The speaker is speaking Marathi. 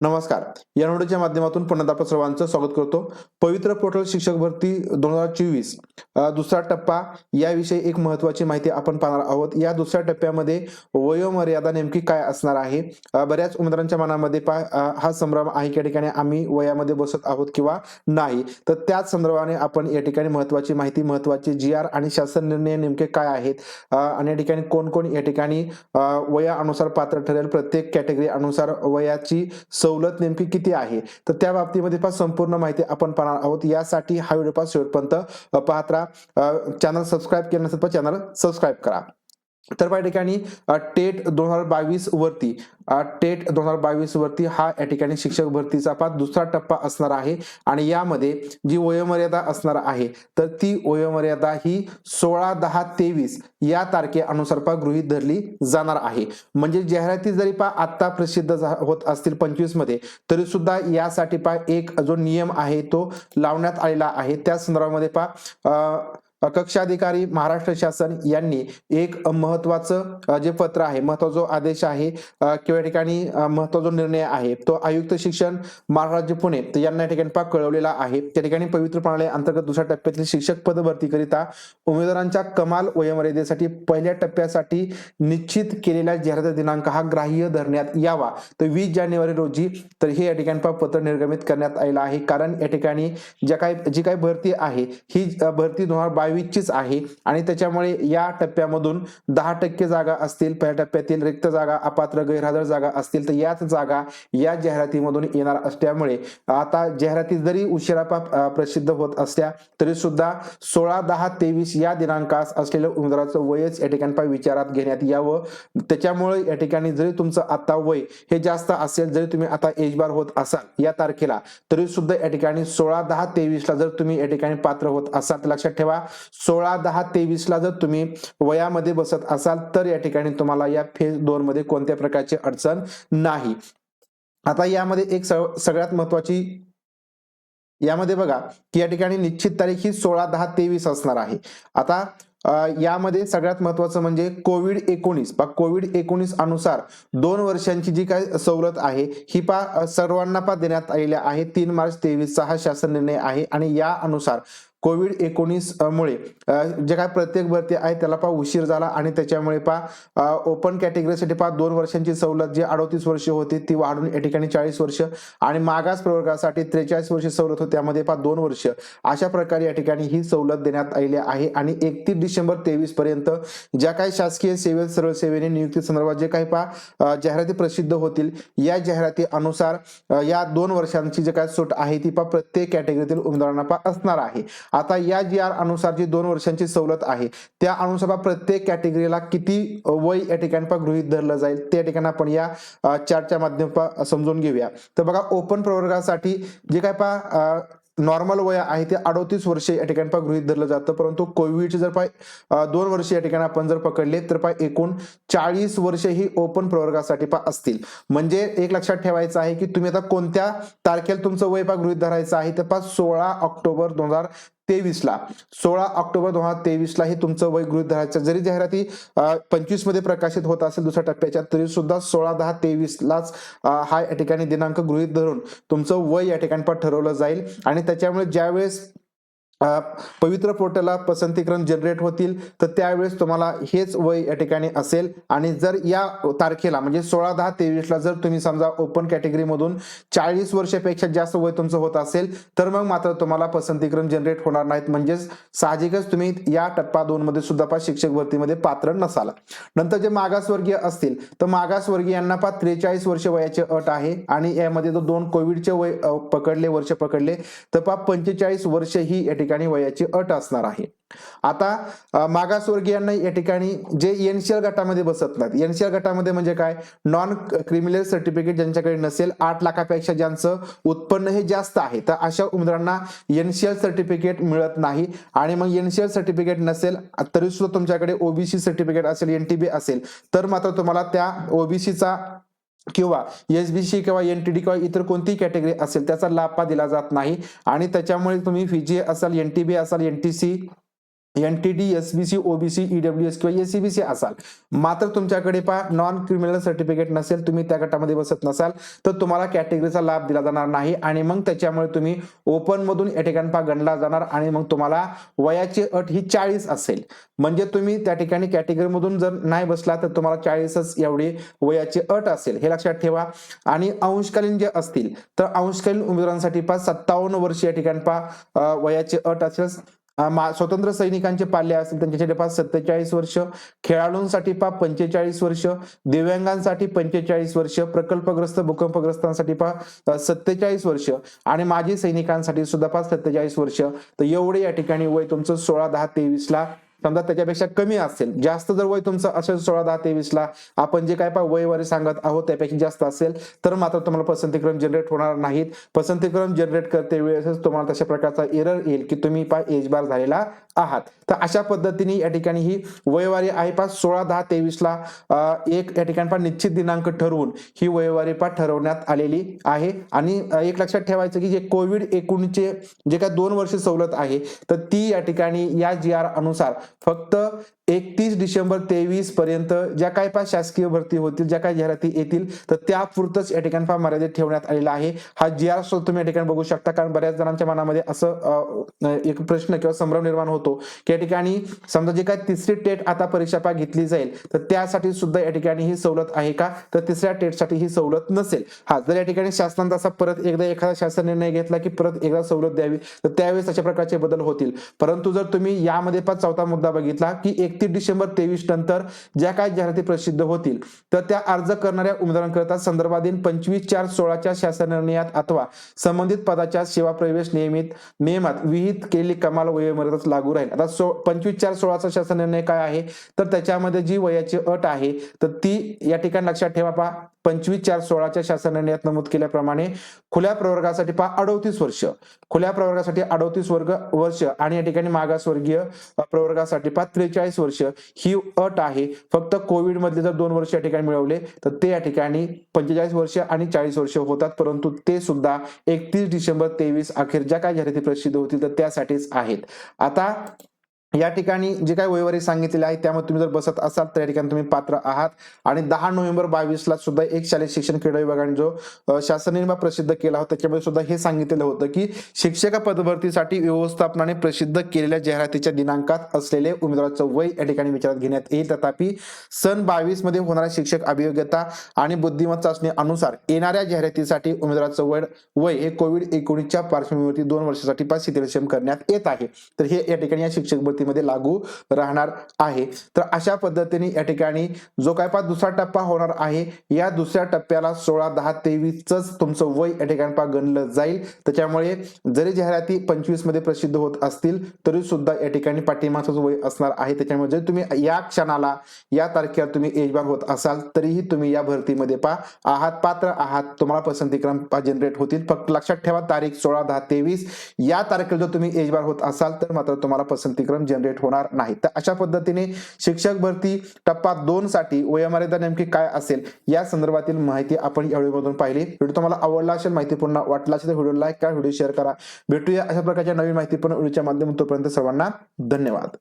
नमस्कार. या नोडच्या माध्यमातून पुन्हा आपण सर्वांचं स्वागत करतो. पवित्र पोर्टल शिक्षक भरती दोन हजार चोवीस दुसरा टप्पा याविषयी एक महत्वाची माहिती आपण पाहणार आहोत. या दुसऱ्या टप्प्यामध्ये वयोमर्यादा नेमकी काय असणार आहे? बऱ्याच उमेदवारांच्या मनामध्ये पा हा संभ्रम आहे या ठिकाणी आम्ही वयामध्ये बसत आहोत किंवा नाही? तर त्याच संदर्भाने आपण या ठिकाणी महत्वाची माहिती महत्त्वाचे जी आर आणि शासन निर्णय नेमके काय आहेत? आणि या ठिकाणी कोण कोण या ठिकाणी वयानुसार पात्र ठरेल? प्रत्येक कॅटेगरी अनुसार वयाची सवलत नेमकी किती आहे? तर त्या बाबतीमध्ये पण संपूर्ण माहिती आपण पाहणार आहोत. यासाठी हा व्हिडिओ पास शेवटपर्यंत पाहत राहा. चॅनल सबस्क्राईब केलं नसेल तर चॅनल सबस्क्राईब करा. तर या ठिकाणी टेट दोन हजार बावीस वरती टेट दोन हजार बावीस वरती हा या ठिकाणी शिक्षक भरतीचा पाच दुसरा टप्पा असणार आहे आणि यामध्ये जी वयोमर्यादा असणार आहे तर ती वयोमर्यादा ही सोळा दहा तेवीस या तारखेअनुसार पा गृहीत धरली जाणार आहे. म्हणजे जाहिराती जरी पा आता प्रसिद्ध झा- होत असतील पंचवीसमध्ये तरी सुद्धा यासाठी पा एक जो नियम आहे तो लावण्यात आलेला आहे. त्या संदर्भामध्ये पा कक्षाधिकारी महाराष्ट्र शासन यांनी एक महत्वाचं जे पत्र आहे महत्त्वाचा जो आदेश आहे किंवा ठिकाणी महत्त्वाचा जो निर्णय आहे तो आयुक्त शिक्षण महाराज पुणे यांना या ठिकाणी कळवलेला आहे. त्या ठिकाणी पवित्र प्रणाली अंतर्गत दुसऱ्या टप्प्यातील शिक्षक पद भरतीकरिता उमेदवारांच्या कमाल वयोमर्यादेसाठी पहिल्या टप्प्यासाठी निश्चित केलेल्या जाहिरात दिनांक हा ग्राह्य धरण्यात यावा. तर वीस जानेवारी रोजी तर हे या ठिकाणी पत्र निर्गमित करण्यात आलेलं आहे. कारण या ठिकाणी ज्या काही जी काही भरती आहे ही भरती दोन हजार बावीसचीच आहे आणि त्याच्यामुळे या टप्प्यामधून दहा टक्के जागा असतील. पहिल्या टप्प्यातील रिक्त जागा अपात्र गैरहजर जागा असतील तर याच जागा या जाहिरातीमधून येणार असल्यामुळे आता जाहिराती जरी उशिरापा प्रसिद्ध होत असल्या तरी सुद्धा सोळा दहा तेवीस या दिनांकास असलेल्या उमेदवाराचं वयच या ठिकाणी विचारात घेण्यात यावं. त्याच्यामुळे या ठिकाणी जरी तुमचं आता वय हे जास्त असेल जरी तुम्ही आता एज बार होत असाल या तारखेला तरी सुद्धा या ठिकाणी सोळा दहा तेवीसला जर तुम्ही या ठिकाणी पात्र होत असाल तर लक्षात ठेवा सोळा दहा तेवीस ला जर तुम्ही वयामध्ये बसत असाल तर या ठिकाणी तुम्हाला या फेज दोन मध्ये कोणत्या प्रकारची अडचण नाही. आता यामध्ये एक सगळ्यात महत्वाची यामध्ये बघा की या ठिकाणी निश्चित तारीख ही सोळा दहा तेवीस असणार आहे. आता यामध्ये सगळ्यात महत्वाचं म्हणजे कोविड एकोणीस. पा कोविड एकोणीस अनुसार दोन वर्षांची जी काय सवलत आहे ही पा सर्वांना पा देण्यात आलेल्या आहे तीन मार्च तेवीसचा हा शासन निर्णय आहे आणि या अनुसार कोविड एकोणीस मुळे जे काय प्रत्येक भरती आहे त्याला पा उशीर झाला आणि त्याच्यामुळे पा ओपन कॅटेगरीसाठी पा दोन वर्षांची सवलत जी अडोतीस वर्ष होती ती वाढून या ठिकाणी चाळीस वर्ष आणि मागास प्रवर्गासाठी त्रेचाळीस वर्ष सवलत होती त्यामध्ये पा दोन वर्ष. अशा प्रकारे या ठिकाणी ही सवलत देण्यात आलेली आहे आणि एकतीस डिसेंबर तेवीस पर्यंत ज्या काही शासकीय सेवेत सरळ सेवेने नियुक्ती संदर्भात जे काही पा जाहिराती प्रसिद्ध होतील या जाहिराती अनुसार या दोन वर्षांची जे काय सूट आहे ती पा प्रत्येक कॅटेगरीतील उमेदवारांना पा असणार आहे. आता या जी आर अनुसार जी दोन वर्षांची सवलत आहे त्या अनुसार प्रत्येक कॅटेगरीला किती वय या ठिकाणी गृहित गृहीत धरलं जाईल. त्या ठिकाणी आपण या चार्टच्या माध्यमातून समजून घेऊया. तर बघा ओपन प्रवर्गासाठी जे काय पा नॉर्मल वय आहे ते अडोतीस वर्षे या ठिकाणी पा गृहित धरलं जातं. परंतु कोविडचे जर पाय दोन वर्ष या ठिकाणी आपण जर पकडले तर पाय एकूण चाळीस वर्ष ही ओपन प्रवर्गासाठी पा असतील. म्हणजे एक लक्षात ठेवायचं आहे की तुम्ही आता कोणत्या तारखेला तुमचं वय पा गृहीत धरायचं आहे तर पा सोळा ऑक्टोबर दोन हजार तेवीसला सोळा ऑक्टोबर दोन हजार तेवीसला हे तुमचं वय गृहीत धरायचं. जरी जाहिराती पंचवीसमध्ये प्रकाशित होत असेल दुसऱ्या टप्प्याच्या तरी सुद्धा सोळा दहा तेवीसलाच हा या ठिकाणी दिनांक गृहीत धरून तुमचं वय या ठिकाणी पण ठरवलं जाईल. आणि त्याच्यामुळे ज्यावेळेस पवित्र पोर्टलला पसंतीकरण जनरेट होतील तर त्यावेळेस तुम्हाला हेच वय या ठिकाणी असेल. आणि जर या तारखेला म्हणजे सोळा दहा तेवीसला जर तुम्ही समजा ओपन कॅटेगरीमधून चाळीस वर्षापेक्षा जास्त वय तुमचं होत असेल तर मग मात्र तुम्हाला पसंतीकरण जनरेट होणार नाहीत. म्हणजेच साहजिकच तुम्ही या टप्पा दोन मध्ये सुद्धा पा शिक्षक भरतीमध्ये पात्र नसाल. नंतर जे मागासवर्गीय असतील तर मागासवर्गीयांना पा त्रेचाळीस वर्ष वयाचे अट आहे आणि यामध्ये जर दोन कोविडचे वय पकडले वर्ष पकडले. तर पा पंचेचाळीस वर्ष ही या ठिकाणी वयाची अट असणार आहे. आता मागासवर्गीयांना या ठिकाणी जे एनसीएल गटामध्ये बसत नाहीत. एनसीएल गटामध्ये म्हणजे काय? नॉन क्रिमिनल सर्टिफिकेट ज्यांच्याकडे नसेल आठ लाखापेक्षा ज्यांचं उत्पन्न हे जास्त आहे तर अशा उमेदवारांना एनसीएल सर्टिफिकेट मिळत नाही. आणि मग एनसीएल सर्टिफिकेट नसेल तरी सुद्धा तुमच्याकडे ओबीसी सर्टिफिकेट असेल एनटीबी असेल तर मात्र तुम्हाला त्या ओबीसीचा किंवा एसबीसी किंवा एनटीडी किंवा इतर कोणतीही कॅटेगरी असेल त्याचा लाभ पा दिला जात नाही? आणि त्याच्यामुळे तुम्ही व्हीजीए असाल एनटीबी असाल NTC N T D S B C OBC EW S किंवा एसीबीसी असाल. मात्र तुमच्याकडे पहा नॉन क्रिमिनल सर्टिफिकेट नसेल तुम्ही त्या गटामध्ये बसत नसाल तर तुम्हाला कॅटेगरीचा लाभ दिला जाणार नाही आणि मग त्याच्यामुळे तुम्ही ओपन मधून या ठिकाणी पा गणला जाणार आणि मग तुम्हाला वयाची अट ही चाळीस असेल. म्हणजे तुम्ही त्या ठिकाणी कॅटेगरी मधून जर नाही बसला तर तुम्हाला चाळीसच एवढी वयाची अट असेल. हे लक्षात ठेवा. आणि अंशकालीन जे असतील तर अंशकालीन उमेदवारांसाठी पहा सत्तावन्न वर्ष या ठिकाणी पहा वयाची अट असेल. स्वतंत्र सैनिकांचे पाल्य असतील त्यांच्यासाठी पा सत्तेचाळीस वर्ष. खेळाडूंसाठी पा पंचेचाळीस वर्ष. दिव्यांगांसाठी पंचेचाळीस वर्ष. प्रकल्पग्रस्त भूकंपग्रस्तांसाठी पा सत्तेचाळीस वर्ष. आणि माजी सैनिकांसाठी सुद्धा पा सत्तेचाळीस वर्ष. तर एवढे या ठिकाणी वय तुमचं सोळा दहा तेवीस ला समजा त्याच्यापेक्षा कमी असेल. जास्त जर वय तुमचं असेल सोळा दहा तेवीस ला आपण जे काय पा वय सांगत आहोत त्यापेक्षा जास्त असेल तर मात्र तुम्हाला पसंतीक्रम जनरेट होणार नाहीत. पसंतीक्रम जनरेट करते वेळेसच तुम्हाला तशा प्रकारचा एरर येईल की तुम्ही पाय एज बार झालेला आहात. तर अशा पद्धतीने या ठिकाणी ही वयवारी आहे पास सोळा दहा तेवीस ला एक या ठिकाणी पण निश्चित दिनांक ठरवून ही वयवारी पा ठरवण्यात आलेली आहे. आणि एक लक्षात ठेवायचं की जे कोविड एकोणीसचे जे काय दोन वर्ष सवलत आहे तर ती या ठिकाणी या जी आर अनुसार फक्त एकतीस डिसेंबर तेवीस पर्यंत ज्या काही पा शासकीय भरती होतील ज्या काही जाहिराती येतील तर त्यापुरतच या ठिकाणी फार मर्यादित ठेवण्यात आलेला आहे. हा जी आर तुम्ही या ठिकाणी बघू शकता कारण बऱ्याच जणांच्या मनामध्ये असं एक प्रश्न किंवा संभ्रम निर्माण होतो की या ठिकाणी समजा जे काही तिसरी टेट आता परीक्षा पा घेतली जाईल तर त्यासाठी सुद्धा या ठिकाणी ही सवलत आहे का? तर तिसऱ्या टेटसाठी ही सवलत नसेल. हा जर या ठिकाणी शासनाचा असा परत एकदा एखादा शासन निर्णय घेतला की परत एकदा सवलत द्यावी तर त्यावेळेस अशा प्रकारचे बदल होतील. परंतु जर तुम्ही यामध्ये पण चौथा मुद्दा बघितला की एक एकतीस डिसेंबर तेवीस नंतर ज्या काही जाहिराती प्रसिद्ध होतील तर त्या अर्ज करणाऱ्या उमेदवारांकरिता संदर्भाधीन पंचवीस चार सोळाच्या शासन निर्णयात अथवा संबंधित पदाच्या सेवा प्रवेश नियमित नियमात विहित केलेली कमाल वयोमर्यादाच लागू राहील. आता सो पंचवीस चार सोळाचा शासन निर्णय काय आहे? तर त्याच्यामध्ये जी वयाची अट आहे तर ती या ठिकाणी लक्षात ठेवा पा पंचवीस चार सोळाच्या शासन निर्णयात नमूद केल्याप्रमाणे खुल्या प्रवर्गासाठी पहा अडोतीस वर्ष. खुल्या प्रवर्गासाठी अडोतीस वर्ग वर्ष आणि या ठिकाणी मागासवर्गीय प्रवर्गासाठी पहा त्रेचाळीस वर्ष. ही अट आहे. फक्त कोविड मधले जर दोन वर्ष या ठिकाणी मिळवले तर ते या ठिकाणी पंचेचाळीस वर्ष आणि चाळीस वर्ष होतात. परंतु ते सुद्धा एकतीस डिसेंबर तेवीस अखेर ज्या काही जाहिराती प्रसिद्ध होतील तर त्यासाठीच आहेत. आता या ठिकाणी जे काही वयवारी सांगितलेले आहे त्यामध्ये तुम्ही जर बसत असाल तर या ठिकाणी तुम्ही पात्र आहात. आणि दहा नोव्हेंबर बावीस ला सुद्धा एक शालेय शिक्षण क्रीडा विभागाने जो शासनाने शासन प्रसिद्ध केला होता त्याच्यामध्ये सुद्धा हे सांगितलेलं होतं की शिक्षक पदभरतीसाठी व्यवस्थापनाने प्रसिद्ध केलेल्या जाहिरातीच्या दिनांकात असलेले उमेदवाराचं वय या ठिकाणी विचारात घेण्यात येईल. तथापि सन बावीसमध्ये होणाऱ्या शिक्षक अभियोग्यता आणि बुद्धिमत्ता चाचणी अनुसार येणाऱ्या जाहिरातीसाठी उमेदवाराचं वय वय हे कोविड एकोणीसच्या पार्श्वभूमीवरती दोन वर्षासाठी पाच शिथिलक्षम करण्यात येत आहे. तर हे या ठिकाणी या शिक्षक भरतीमध्ये लागू राहणार आहे. तर अशा पद्धतीने या ठिकाणी जो काय पा दुसरा टप्पा होणार आहे या दुसऱ्या टप्प्याला सोळा दहा तेवीसच तुमचं वय या ठिकाणी पा गणलं जाईल. त्याच्यामुळे जरी जाहिराती पंचवीसमध्ये प्रसिद्ध होत असतील तरी सुद्धा या ठिकाणी पाठिंबाचं वय असणार आहे. त्याच्यामुळे जर तुम्ही या क्षणाला या तारखेला तुम्ही एजबार होत असाल तरीही तुम्ही या भरतीमध्ये पा आहात पात्र आहात. तुम्हाला पसंतीक्रम जनरेट होतील. फक्त लक्षात ठेवा तारीख सोळा दहा तेवीस. या तारखेला जर तुम्ही एजबार होत असाल तर मात्र तुम्हाला पसंतीक्रम जनरेट होणार नाही. तर अशा पद्धतीने शिक्षक भरती टप्पा दोन साठी वयोमर्यादा नेमकी काय असेल या संदर्भातील माहिती आपण या व्हिडिओमधून पाहिली. व्हिडिओ तुम्हाला आवडला असेल माहिती पुन्हा वाटला असेल तर व्हिडिओ लाईक करा व्हिडिओ शेअर करा. भेटूया अशा प्रकारच्या नवीन माहितीपूर्ण व्हिडिओच्या माध्यमातून तोपर्यंत सर्वांना धन्यवाद.